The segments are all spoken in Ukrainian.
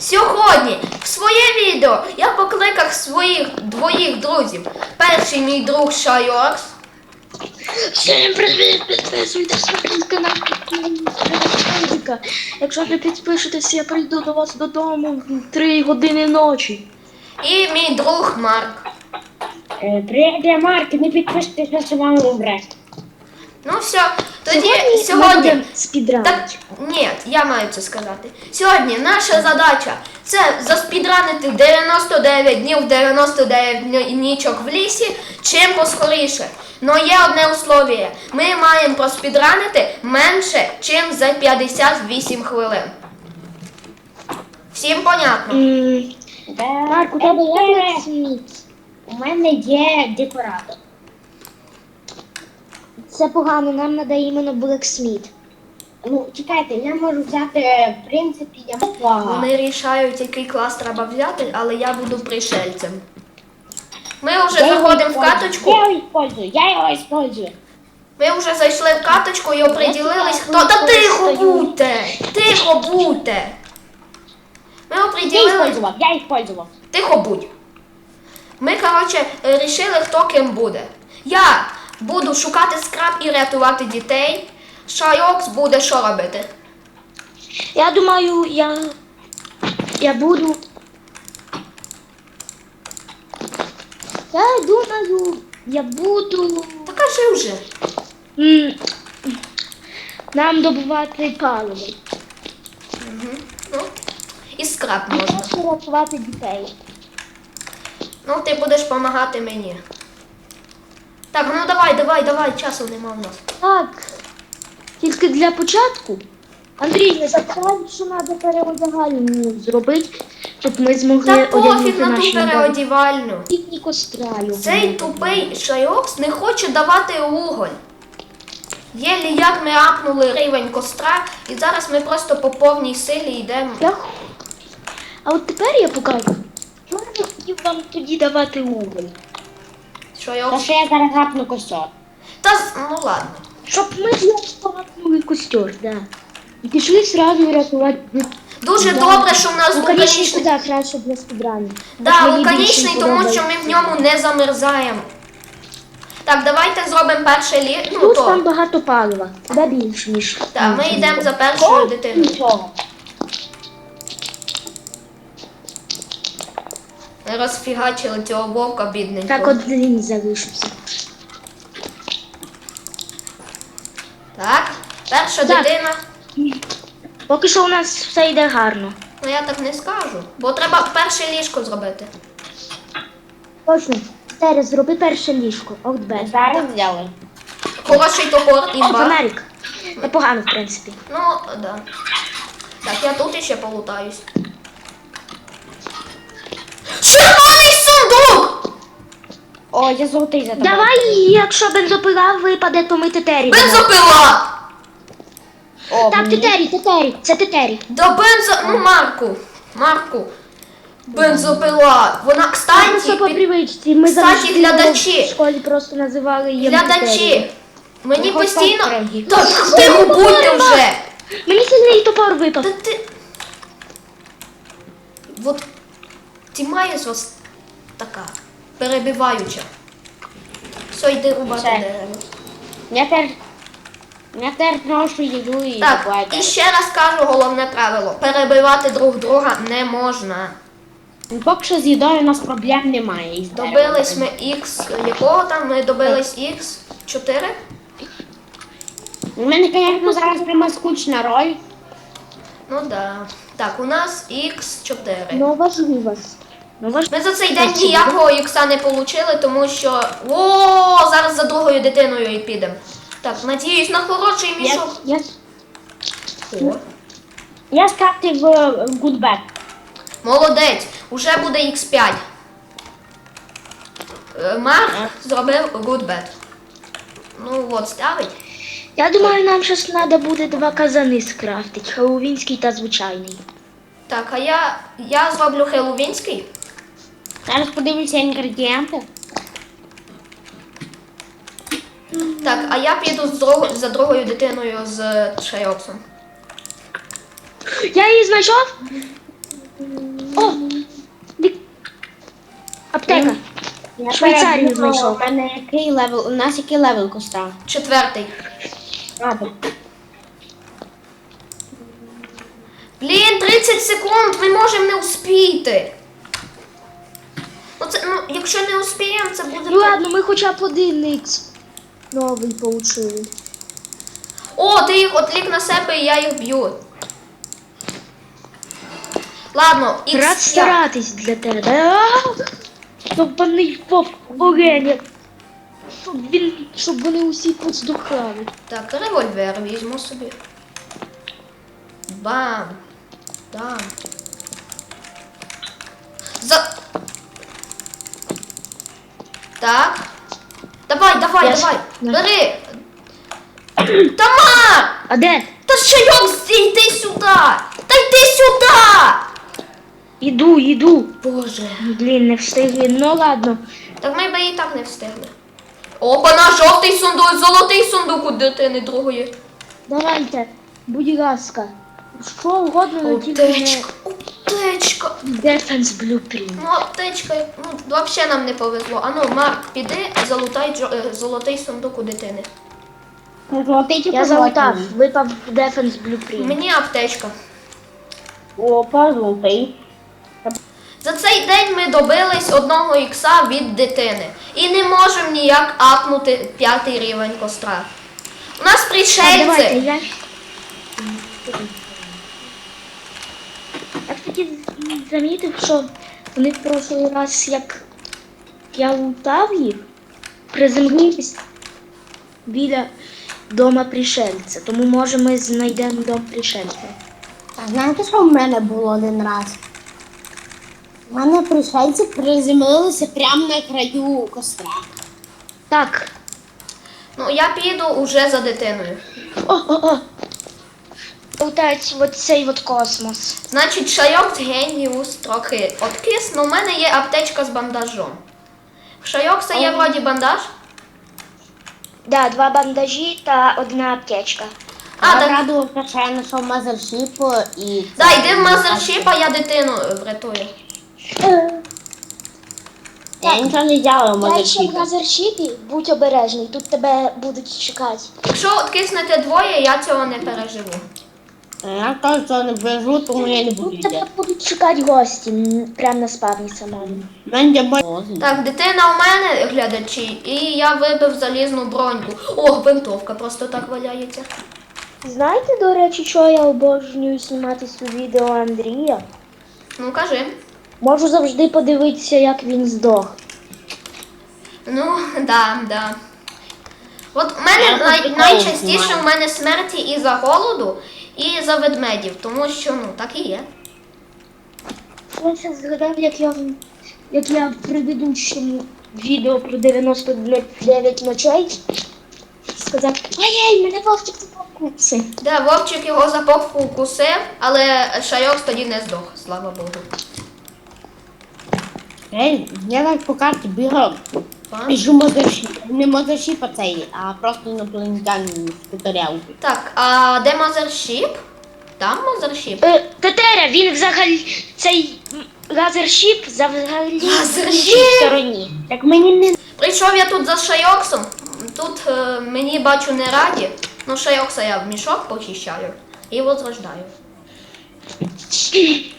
Сьогодні в своє відео я покликав своїх двоїх друзів. Перший мій друг Шайоркс. Всім привіт! Підписуйтесь на мій канал Якщо не підпишетесь, я прийду до вас додому в 3 години ночі. І мій друг Марк. Е, Привіт, я Марк, не підписуйтесь на самому умре. Ну все, тоді ми сьогодні. будемо Так, ні, я маю це сказати. Сьогодні наша задача це заспідранити 99 днів, 99 нічок в лісі, чим поскоріше. Но є одне условие. Ми маємо проспідранити менше, чим за 58 хвилин. Всім понятно? Марк, у тебе є Е, сміт? У мене є декоратор. Це погано, нам треба іменно Blacksmith. Ну, чекайте, я можу взяти, в принципі, я могла. Вони рішають, який клас треба взяти, але я буду пришельцем. Ми вже Я його заходимо в использую. каточку. Я його использую, я його использую. Ми вже зайшли в каточку і оприділились, хто. Та тихо будьте! Тихо будьте! Ми Я оприділились. использував, я использував. Тихо будь. Ми, коротше, е, рішили, хто ким буде. Я буду шукати скраб і рятувати дітей. Шайокс буде що робити? Я думаю, я. Я буду. Я думаю, я буду. Та кажи вже. м, Нам добувати паливо. Ну, і скраб можна. Можна рятувати дітей. Ну, ти будеш допомагати мені. Так, ну давай, давай, давай, часу нема в нас. Так. Тільки для початку. Андрій, не забувай, що треба переодягальню зробити, щоб ми змогли Та пофіг одягнути на ту наші нові переодівальню. Тільки костраю. Цей тупий шайокс не хоче давати уголь. Єлі як ми апнули рівень костра, і зараз ми просто по повній силі йдемо. Я... х- А от тепер я покажу. Що я не хотів вам тоді давати уголь? Та Шайокс. що я зараз гапну костер. Та з- ну ладно. Щоб ми злопнули костер, да. І пішли сразу рятувати. Дуже Да. добре, що в нас Луканічний вулканічний. куди краще для спідрані. Да, вулканічний, тому що ми в ньому не замерзаємо. Так, давайте зробимо перше лі. Ну Тут там то. багато палива. Куди більше, ніж. Так, ми йдемо за першою дитиною. Нічого. Розфігачили цього вовка бідненького. Так от він залишився. Так, перша Так. дитина. Поки що у нас все йде гарно. Ну я так не скажу. Бо треба перше ліжко зробити. Точно. Терес, зроби перше ліжко. Окдбет. Зараз взяли. Хороший топор О, імба. фонарик. Непогано, в принципі. Ну, да. Так, я тут іще полутаюсь. О, я золотий за тобою. Давай, якщо бензопила випаде, то ми тетері. Бензопила! О, Так, мені- тетері, тетері, це тетері. Да бензо... Ну, Марку. Марку. Бензопила. Вона, Просто кстати, по під- привичці. Ми Кстати, завжди глядачі. в школі просто називали її глядачі. Мені хоч постійно... так переді. Так, тихо будьте вже! Мені сильний топор випав. Та ти... Вот тімає з вас така перебиваюча. Все, йди рубати Все. дерево. Я теж... Я теж ношу їду і Так, і ще раз кажу головне правило. Перебивати друг друга не можна. Поки що з їдою у нас проблем немає. із Добились ми X, якого там ми добились X 4? У мене, звісно, зараз прямо скучна роль. Ну да. Так, у нас X4. Ну, важливо. Ну. Ми за цей день ніякого ікса не отримали, тому що. О, зараз за другою дитиною і підемо. Так, надіюсь на хороший мішок. я, О, я скрафтив е, гудбек. Молодець, уже буде X5. Е, Марк зробив bet. Ну от, ставить. Я думаю, нам щось треба буде два казани скрафтити. Хеллоуінський та звичайний. Так, а я, я зроблю хеллоуінський. Зараз подивлюся інгредієнти. Так, а я піду з за другою дитиною з Шайоксом. Я її знайшов. О! Аптека. Я Швейцарію передумала, знайшов. У мене який левел. У нас який левел коста? Четвертий. Блін, 30 секунд, ми можемо не успіти. Ну, це, ну, якщо не успіємо, це буде. Ну ладно, ми хоча б один ікс новий получили. О, ти їх отлік на себе і я їх б'ю. Ладно, Рад X5. старатись для тебе. А! Щоб вони вовк оленя. Щоб він, щоб вони усі поздухали. Так, револьвер візьму собі. Бам. Бам. За. Так. Давай, давай, Я давай. на- Бери. Тамар! А де? Та шайок, йди сюди! Та йди сюди! Іду, іду. Боже. Блін, не встигли. Ну ладно. Так ми би і так не встигли. Опа, на жовтий сундук, золотий сундук у дитини другої. Давайте, будь ласка. Що угодно, але тільки не Аптечка, аптечка. Defense Blueprint. Ну, аптечка, ну, взагалі нам не повезло. Ану, Марк, піди, залутай джо- е, золотий сундук у дитини. Золотий чи Я залутав, випав Defense Blueprint. Мені аптечка. Опа, золотий. За цей день ми добились одного ікса від дитини. І не можемо ніяк апнути п'ятий рівень костра. У нас пришельці. Я, кстати, замітив, що вони в прошлий раз, як я лутав їх, приземлились біля дома пришельця. Тому може ми знайдемо дом пришельця. А знаєте, що в мене було один раз? У мене пришельці приземлилися прямо на краю костра. Так. Ну, я піду уже за дитиною. О, о, о. Лутають от цей от космос. Значить, шайок геніус трохи откис, але у мене є аптечка з бандажом. В шайокса є вроді бандаж. Да, два бандажі та одна аптечка. А, я так. радувався, що я знайшов мазершіп і... Да, йди в мазершіп, а я дитину е, врятую. Я нічого не взяла в Я ще в мазершіпі. лазершіпі, будь обережний, тут тебе будуть чекати. Якщо откиснете двоє, я цього не переживу. Я цього не бережу, тому я не буду Тут тебе йти. будуть чекати гості, м, прямо на спавні самому. Мене бо- Так, дитина у мене, глядачі, і я вибив залізну броньку. О, гвинтовка просто так валяється. Знаєте, до речі, що я обожнюю знімати з відео Андрія? Ну кажи. Можу завжди подивитися, як він здох. Ну, да, да. От у мене най- найчастіше у мене смерті і за голоду, і за ведмедів, тому що ну так і є. Я зараз згадав, як я, в- як я в предыдущому відео про 99 ночей сказав, ай-яй, мене вовчик запакується. Да, Вовчик його за попку укусив, але Шайок тоді не здох, слава Богу. Ей, я так по карті бігав. Пан. Біжу мазершіп. Не мазершіп а цей, а просто інопланетянин з туторіалки. Так, а де мазершіп? Там мазершіп? Е, Тетеря, він взагалі цей м, лазершіп взагалі в Лазершіп? іншій стороні. Так мені не Прийшов я тут за Шайоксом. Тут е, мені бачу не раді. Ну, Шайокса я в мішок похищаю і возрождаю.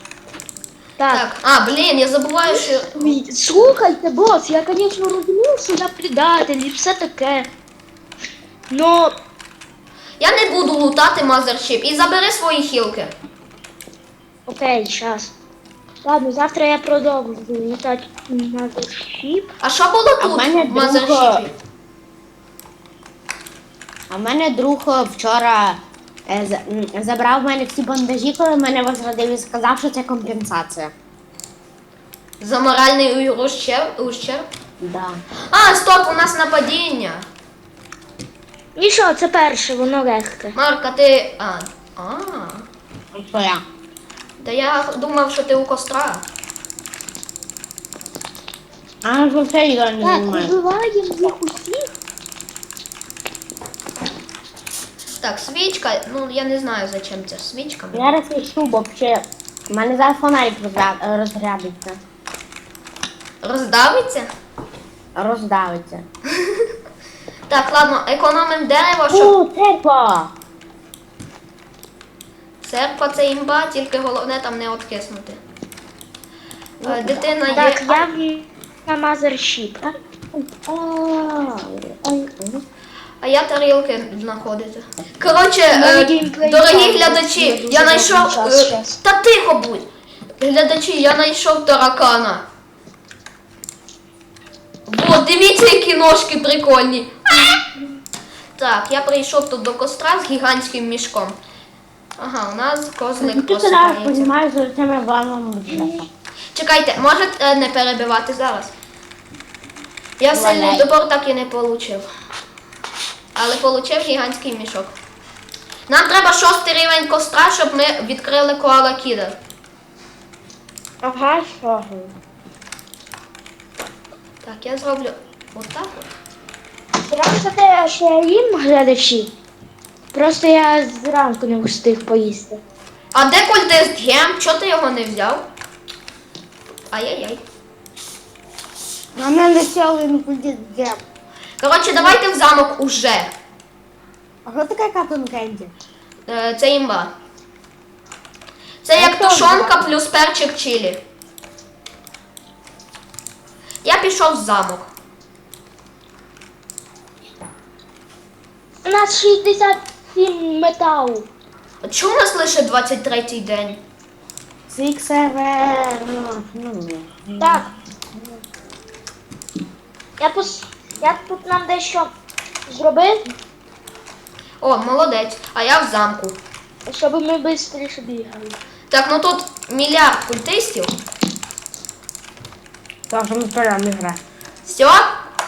Так. Так, а, блін, я забуваю, що. Ой, Слухайте, бос, я, звісно, розумію, що я предатель і все таке. Но Я не буду лутати мазершіп і забери свої хілки. окей, щас. Ладно, завтра я продовжу літати на шіп. А що було А в тут мене в друга- А в мене друг е, вчора забрав в мене всі бандажі, коли мене возродив і сказав, що це компенсація. За моральний ущерб? ущерб? Да. А, стоп, у нас нападіння. І що, це перше, воно легке. Марка, ти. А. А. Ну, Що я? Та я думав, що ти у костра. А ж взагалі я не Так, вбиваємо їх усіх. Так, свічка, ну я не знаю, зачем ця свічка. Я розпишу, бо ще в мене зараз фонарик розрядиться. Роздавиться? роздавиться. Так, ладно, економимо дерево, щоб О, церква! церква це імба, тільки головне там не откиснути. Е, Дитина є. Так, я в- на мазершіп. А я тарілки знаходити. Коротше, е, дорогі глядачі, я знайшов. е. Та тихо будь. Глядачі, я знайшов таракана. Во, дивіться, які ножки прикольні. Так, я прийшов тут до костра з гігантським мішком. Ага, у нас козлик Ти зараз просипається. цими вами. Чекайте, можете е, не перебивати зараз. Я сильний добор так і не отримав. Але отримав гігантський мішок. Нам треба шостий рівень костра, щоб ми відкрили коала кідер. Ага, що? Так, я зроблю отак. от. Зразу те, що я їм глядачі. Просто я зранку не встиг поїсти. А де культист гем? Чого ти його не взяв? Ай-яй-яй. На мене сьогодні буде гем. Коротше, давайте в замок уже. А що таке катон кенді? Е, Це імба. Це як тушонка плюс перчик чилі. Я пішов в замок. У нас 67 металу. А Чому у нас лише 23-й день? Ну, Так. Я пос... Я тут нам дещо зробив, О, молодець. А я в замку. щоб ми швидше бігали. Так, ну тут мільярд культистів. Так, що ми втроєм гра. Все,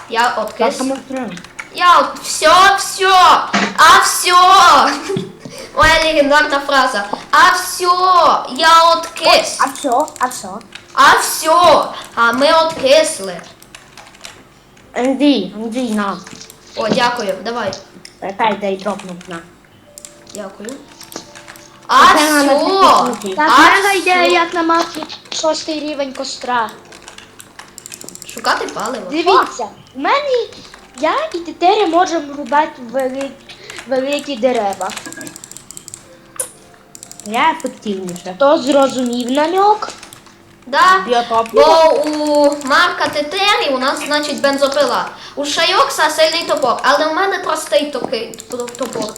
я Так, откис. що ми втроєм. Я от все, все, а все. Моя легендарна фраза. А все, я откис. А все, а все. А все, а ми откисли. Андрій, Андрій, на. О, дякую, давай. Дай, дай дропнуть на. Дякую. А Це все. Так, А мене ідея, всьо. як намати шостий рівень костра. Шукати паливо. Дивіться, в мене я і Тетеря можемо рубати вели... великі дерева. Я ефективніше. Хто зрозумів намек? Да. Бо у Марка Тетері у нас, значить, бензопила. У Шайокса сильний топор, але у мене простий топор.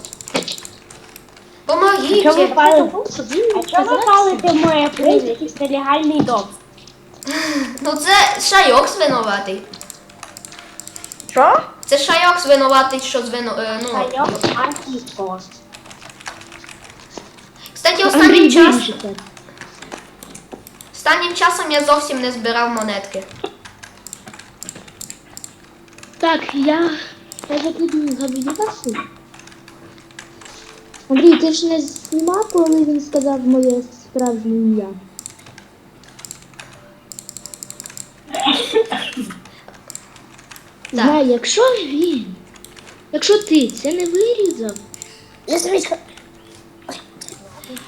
Помогіть! Що ви палите? А А ви палите моє прізвище? Це легальний дом. Ну це Шайокс винуватий. Що? Це Шайокс винуватий, що звину. Е, ну. Сайок Артіско. Кстати, останнім, час... останнім часом я зовсім не збирав монетки. Так, я. Я закидую габілітацію. Андрій, ти ж не знімав, коли він сказав моє справжнє ім'я. Так. Якщо він. Якщо ти це не вирізав. Я собі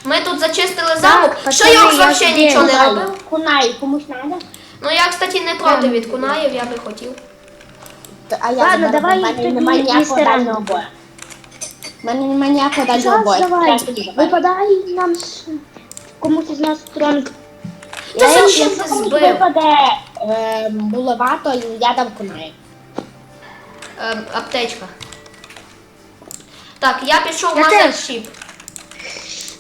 Ми тут зачистили замок. пацани, Шайокс я взагалі збігаю. нічого не робив. Кунай, комусь надо? Ну я, кстати, не проти від кунаїв, я би хотів. А я Ладно, давай в мене тоді немає ніякого містера. дальнього бою. У мене немає ніякого дальнього бою. давай. Нам комусь із нас стронг. Та Я зачем якщо ти комусь збив? випаде е, булава, то я дам кунай. Ем, аптечка. Так, я пішов Я мазершіп.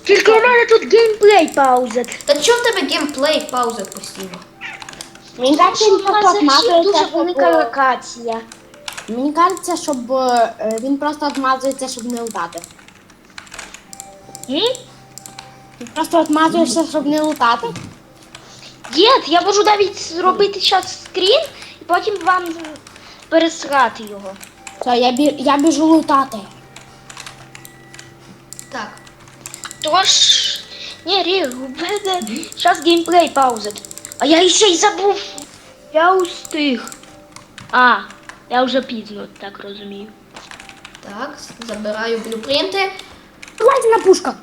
Тільки у мене тут геймплей пауза. Та чого в тебе геймплей паузи постійно? Мені кажеться, він просто дуже велика локація. Мені кажеться, щоб е, він просто отмазується, щоб не лутати. М? Ти просто отмазуєшся, щоб не лутати? Дід, я можу навіть зробити зараз скрін і потім вам пересрати його. Все, я, бі... я біжу лутати. Так. Тож, ні, Ріг, у мене зараз геймплей паузит. А я ще й забув. Я устиг. А, я вже пізно, так розумію. Так, забираю блюпринти. Лазерна пушка.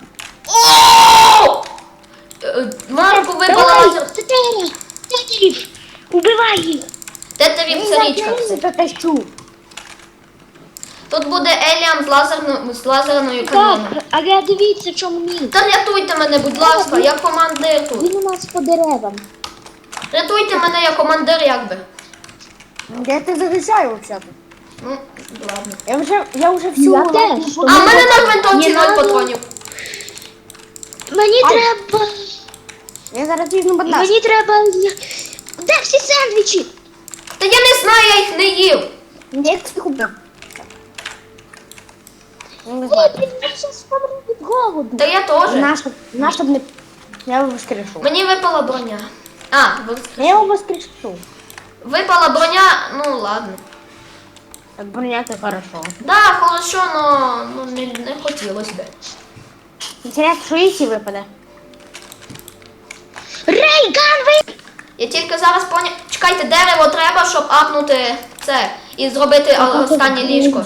О! Е, Марку випала лазер. Тетерів! Убивай їх! Де ти вівцарічка? Я тащу. Тут буде Еліан з, лазерно, з лазерною Так, камінню. але дивіться, чому мін. Та рятуйте мене, будь ласка, я командир тут. Він у нас по деревам. Рятуйте мене, я командир якби. Я тебе захищаю взагалі. Ну, ладно. Я вже, я вже всю Я теж. А в мене на гвинтовці ноль патронів. Мені Ай. треба. Я зараз візьму бандаж. Мені треба. Де всі сендвічі? Та я не знаю, я їх не їв. Я їх всіх Я не знаю. блін, я зараз помру від голоду. Та я теж. Наша, наша б не... Я його воскрешу. Мені випала броня. А, ви- Я його воскрешу. випала броня, ну ладно. Так броня це хорошо. Да, хорошо, но ну, не, не хотілося би. Інтересно, що якщо випаде? Рейган, ви! Я тільки зараз поняв. Чекайте, дерево треба, щоб апнути це і зробити а, останнє ліжко.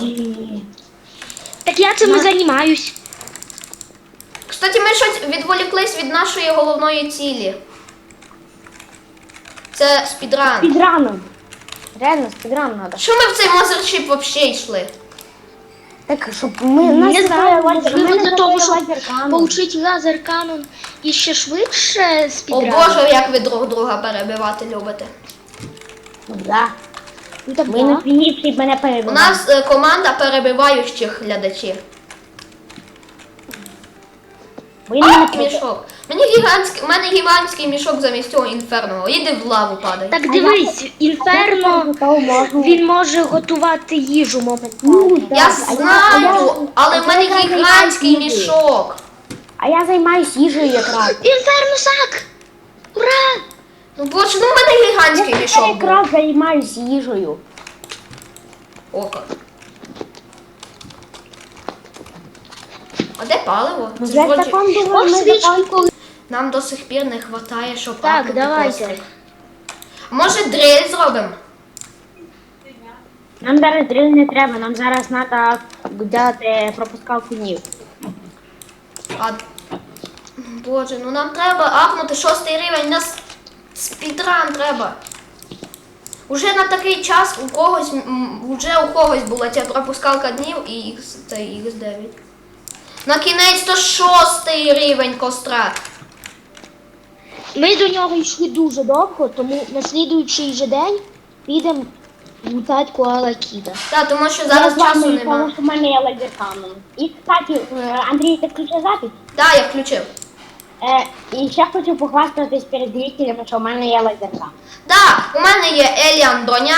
Так я цим і займаюсь. Кстати, ми щось відволіклись від нашої головної цілі. Це спідран. Спідраном. Реально, спідран надо. Що ми в цей мазершип взагалі йшли? Так, щоб ми... у нас Не знаю, немає лазер- можливо, у мене для того, щоб лазеркану. Получить лазер канон і ще швидше О спідран. Боже, як ви друг друга перебивати любите. Ну, Да. Ну, так, Ми да. фініші мене У нас е, команда перебиваючих глядачів. Ви мене А, мішок. Мені гігантський, у мене гігантський мішок замість цього інферного. Іди в лаву падай. Так дивись, інферно він може готувати їжу моментально. Я знаю, але в мене гігантський мішок. А я займаюсь їжею якраз. Інферно сак! Ура! Ну боже, ну в мене гігантський Я мішок. був. якраз займаюсь їжею. Око. А де паливо? Це ж вроді- закон думаю, Ось ми свічку. закон Нам до сих пір не вистачає, щоб Так, апнути давайте. кострик. Може дриль зробимо? Нам зараз дриль не треба, нам зараз треба дати пропускалку днів. А... Боже, ну нам треба апнути шостий рівень, нас спідран треба. Уже на такий час у когось, м, уже у когось була ця пропускалка днів і X, це X9. На кінець то шостий рівень костра. Ми до нього йшли дуже довго, тому на слідуючий же день підемо лутати коала кіда. Так, тому що зараз вами, часу тому що в мене є лазерканом. І, кстати, е, Андрій, ти включив запис? Так, я включив. Е, і ще хочу похвастатись перед зрителями, що в мене є лазеркан. Так, у мене є Еліан броня,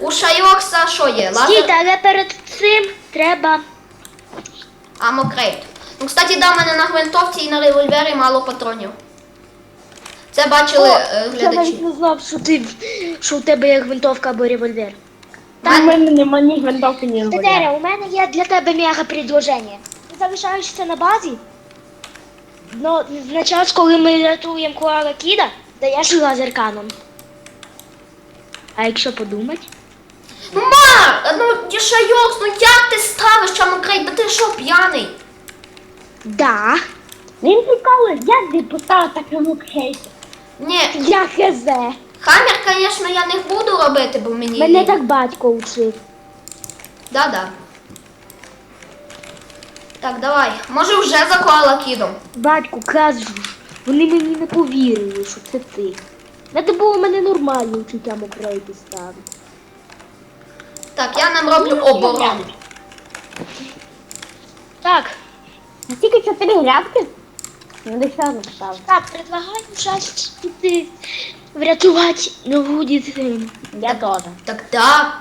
у Шайокса що є? Лазер Стійте, але перед цим треба. Амокрейт. Ну, кстати, да, в мене на гвинтовці і на револьвері мало патронів. Це бачили е, я навіть глядачі. не знав, що ти що у тебе є гвинтовка або револьвер. Там в мене немає ні гвинтовки, ні Тетера, револьвера. у мене є для тебе мега предложення. Ти залишаєшся на базі. Но на час, коли ми рятуємо коала кіда, даєш лазерканом. А якщо подумати? Ну, Мар! Ну, я Шайокс, ну як ти ставиш Амокрейт? Та ти що, п'яний? Да. Він цікавий, як ти поставив такому кейсі? Ні, Я хезе. хаммер, звісно, я не буду робити, бо мені. Мене так батько учив. Да-да. Так, давай. Може вже заклала кідом. Батьку, кажу, вони мені не повірили, що це ти. Треба було мене нормально вчиття мокрейки ставити. Так, я нам роблю оборону. Так, Тільки чотири грядки? Ну, де ще одну поставив. так, предлагаю зараз піти врятувати нову дитину. Я теж. Так, да.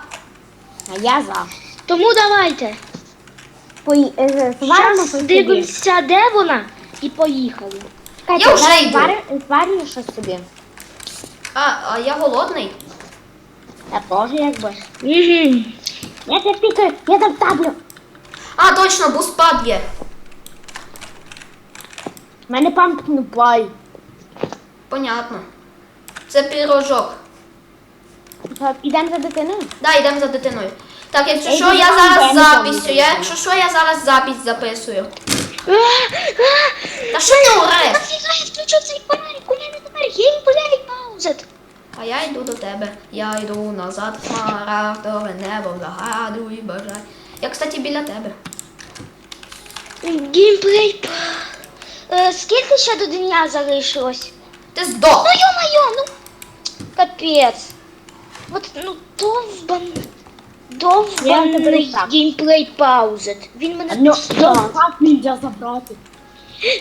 А я за. Тому давайте. Пої... Зваримо Зараз собі. дивимося, де вона, і поїхали. Я вже йду. зварю- Зварю щось собі. А, а я голодний. Я теж якби. Я тебе пікаю, я там таблю. А, точно, буспад є. У мене пампкін пай. Понятно. Це пірожок. Підемо за дитиною? Да, йдемо за дитиною. Так, якщо Я що, я зараз записю. я якщо що, я зараз запись записую. Та що ти ореш? Нафіга я включу цей фонарик? У мене тепер геймплей паузет. А я йду до тебе. Я йду назад, смарагдове небо, загадуй, бажай. Я, кстати, біля тебе. Геймплей. Е, скільки ще до дня залишилось? Ти здох! Ну ё-моё, ну капець. От ну довбан. Я Довбаний так. геймплей паузит. Він мене Ну, дістав. так нельзя забрати.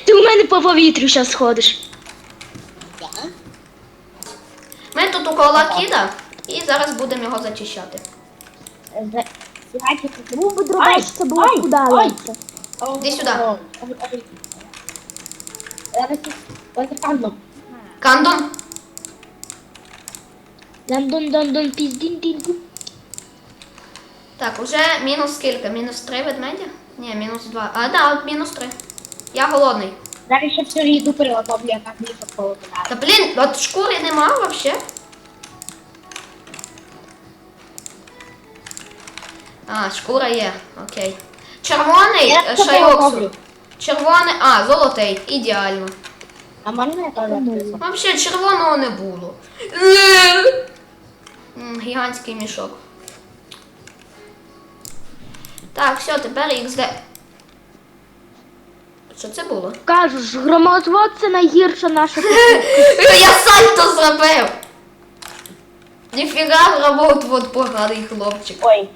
Ти у мене по повітрю зараз ходиш. Ми тут у колокіда і зараз будемо його зачищати. Був би дробаш, це було б. Іди сюди. Лазеркандом. Кандон, Дон-дон-дон-дон, піздін-дін-дін. Так, уже мінус скільки? Мінус три ведмедя? Ні, мінус два. А, да, от мінус три. Я голодний. Зараз ще всю їду приготовлю, я так більше полотна. Та блін, от шкури нема вообще. А, шкура є, окей. Червоний Я е, це шайоксу. Червоний, а, золотий, ідеально. А можна я теж записую? Вообще червоного не було. М, Гігантський мішок. Так, все, тепер XD. Що це було? Кажу ж, громозвод це найгірша наша Я сальто зробив! Ніфіга громот, от поганий хлопчик. Ой.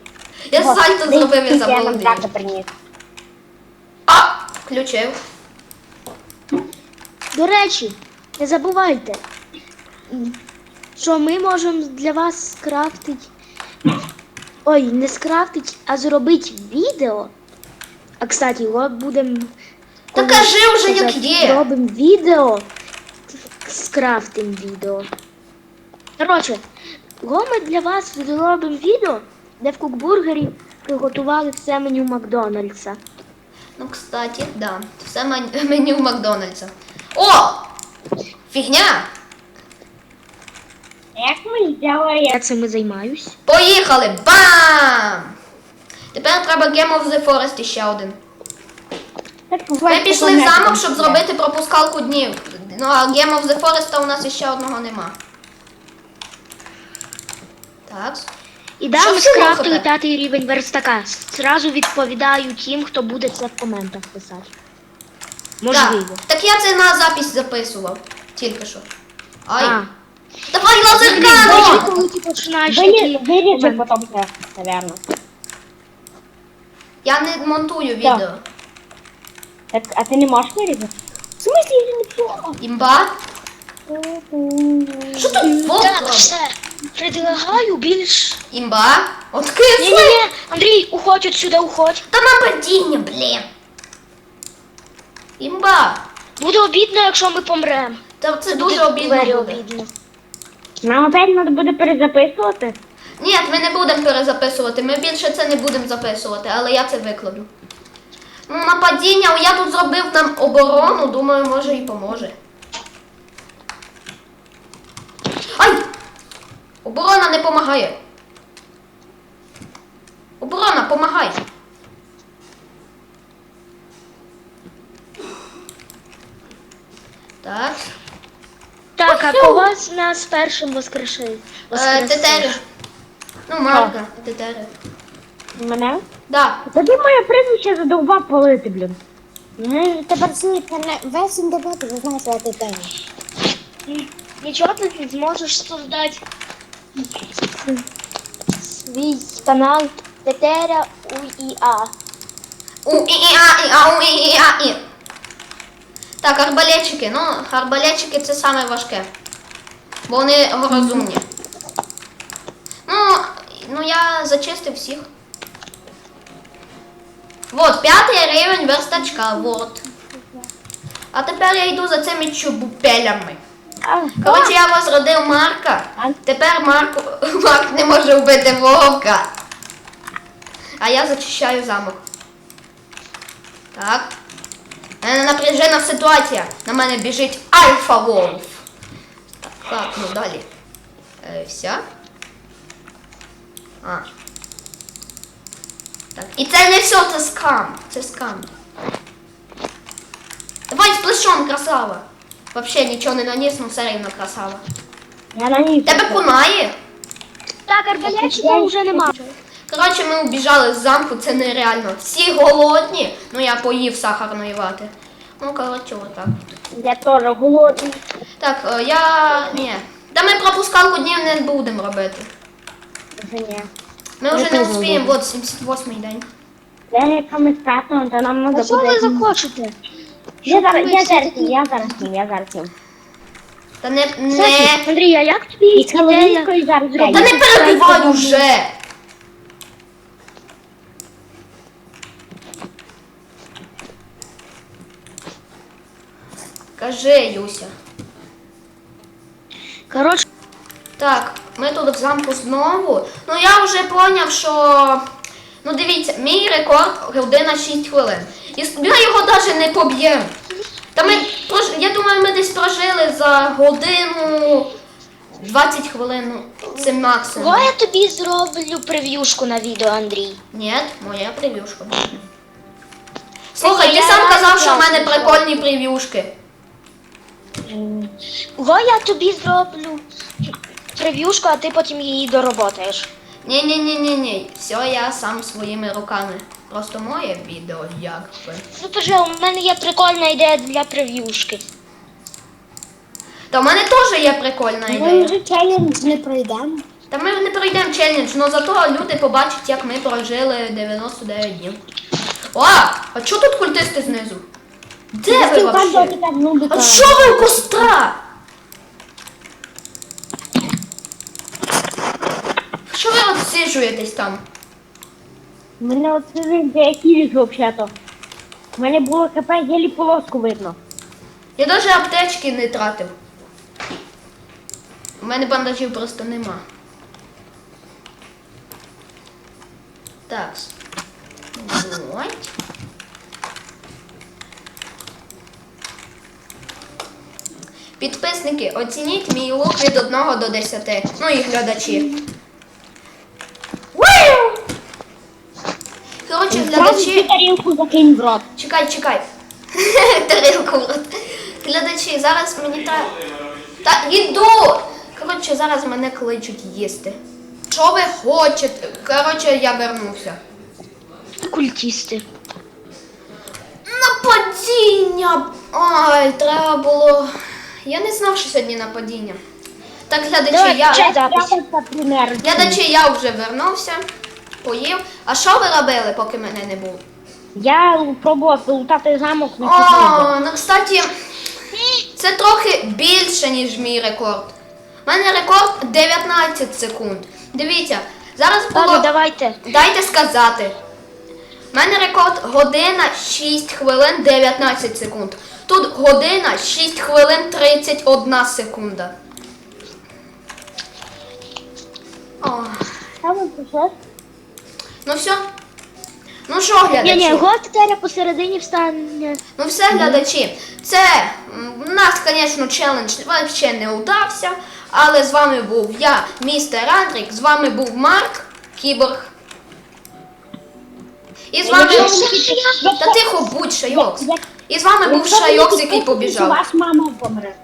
Я сальто зробив, я Я забув. А! Включив. До речі, не забувайте, що ми можемо для вас скрафтити. Ой, не скрафтити, а зробити відео. А кстати, його будемо. Та кажи вже, як є. Зробимо відео. Скрафтимо відео. Коротше, його ми для вас зробимо відео, де в кукбургері приготували все меню Макдональдса. Ну, кстати, да. Все мен- меню Макдональдса. О! Фігня! Як ми зробили? Я цим і займаюсь. Поїхали! Бам! Тепер треба Game of the Forest ще один. Ми пішли в замок, щоб зробити пропускалку днів. Ну а Game of the Forest у нас ще одного нема. Так. І дам скрафтили п'ятий рівень верстака. Зразу відповідаю тим, хто буде це в коментах писати. Можливо. Так. так я це на запись записував. Тільки що. Ай. А. Давай лазеркану! коли ти починаєш такі... Виріжи потім це, наверно. Я не монтую відео. Так, а ти не можеш вирізати? В смысле, я не плохо. Імба? Що тут волк Так, все. Предлагаю більш... Імба? От кисли? Ні-ні-ні, Андрій, уходь отсюда, уходь. Та на падіння, блін. Імба. Буде обідно, якщо ми помремо. Та це Буде дуже обідно буде. обідно. Нам опять треба буде перезаписувати? Ні, ми не будемо перезаписувати. Ми більше це не будемо записувати, але я це викладу. Ну, нападіння, я тут зробив нам оборону, думаю, може і поможе. Ай! Оборона не помагає. Оборона, помагай. Так. Так, а кого з нас першим воскрешили? Е. Ну, Марка, Тетери. Мене? Да. Тоді моє прізвище задовбав палити, блін. Ну, тепер свій весь інтернет, ви знаєте, що я. Нічого ти не зможеш создати свій канал Тетеря УІА. У і і а і а у і і а і. Так, арбалетчики. Ну, арбалетчики це саме важке. Бо вони розумні. Ну, ну я зачистив всіх. Вот, п'ятий рівень верстачка, вот. А тепер я йду за цими чубупелями. Коротше, я возродив Марка. Тепер Марк, Марк не може вбити вовка. А я зачищаю замок. Так. Мене напряжена ситуація. На мене біжить Альфа Волф. Так, так, ну далі. Е, вся. А. Так. І це не все, це скам. Це скам. Давай з плечом, красава. Вообще нічого не наніс, ну все рівно красава. Я на ній. Тебе кунає? Так, арбалетчика вже нема. Коротше, ми убіжали з замку, це нереально. Всі голодні. Ну я поїв сахарної вати. Ну, коротше, отак. Я теж голодний. Так, е, я. Ні. Та ми пропускалку днів не будемо робити. Вже ні. Ми вже не успіємо, от 78-й день. Де яка ми стратимо, то нам А треба що ви буде. захочете? Я зараз, я зараз, я зараз, їм, я зараз. їм. Та не. не... Андрій, а як тобі І ідея? Хеллоуінською зараз. Та не перебивай уже! Кажи, Юся. Коротше, Так, ми тут в замку знову. Ну я вже поняв, що. Ну дивіться, мій рекорд година 6 хвилин. І ми його навіть не поб'ємо. Та ми я думаю, ми десь прожили за годину 20 хвилин. Ну, Це максимум. давай я тобі зроблю прев'юшку на відео, Андрій. Ні, моя прев'юшка. Слухай, ти я сам казав, що в мене прикольні прев'юшки. Го я тобі зроблю прев'юшку, а ти потім її дороботаєш. Ні, ні, ні, ні, ні. Все я сам своїми руками. Просто моє відео якби. Ну тоже у мене є прикольна ідея для прев'юшки. Та в мене теж є прикольна ідея. Ми вже челендж не пройдемо. Та ми не пройдемо челендж, але зато люди побачать, як ми прожили 99 днів. О, а чого тут культисти знизу? Де ви вообще? А що ви у костра? Що ви розсиджуєтесь там? Мене от сидить якийсь взагалі-то. У мене було хп, єлі полоску видно. Я навіть аптечки не тратив. У мене бандажів просто нема. Так. Вот. Підписники, оцініть мій лук від 1 до 10. Ну і глядачі. Коротше, глядачі. тарілку закинь в рот. Чекай, чекай. Тарілку в рот. Глядачі, зараз мені треба. Та іду! Коротше, зараз мене кличуть їсти. Що ви хочете? Коротше, я вернувся. Культісти. Нападіння! Ай, треба було. Я не знав, що сьогодні нападіння. Так, глядачі, Давай, я. включай Глядачі, я вже вернувся, поїв. А що ви робили, поки мене не було? Я пробував лутати замок на О, ну кстати, це трохи більше, ніж мій рекорд. У мене рекорд 19 секунд. Дивіться, зараз Ладно, було. давайте. Дайте сказати. У мене рекорд година 6 хвилин 19 секунд. Тут година 6 хвилин 31 секунда. О, ну все. Ну що, глядачі? Ні, ні, гол тепер посередині встане. Ну все, глядачі, це у нас, звісно, челендж взагалі не удався, але з вами був я, містер Андрік, з вами був Марк Кіборг. І з вами. Та тихо будь, Шайокс. І з вами був Шайокс, який побіжав. Ваша мама помре.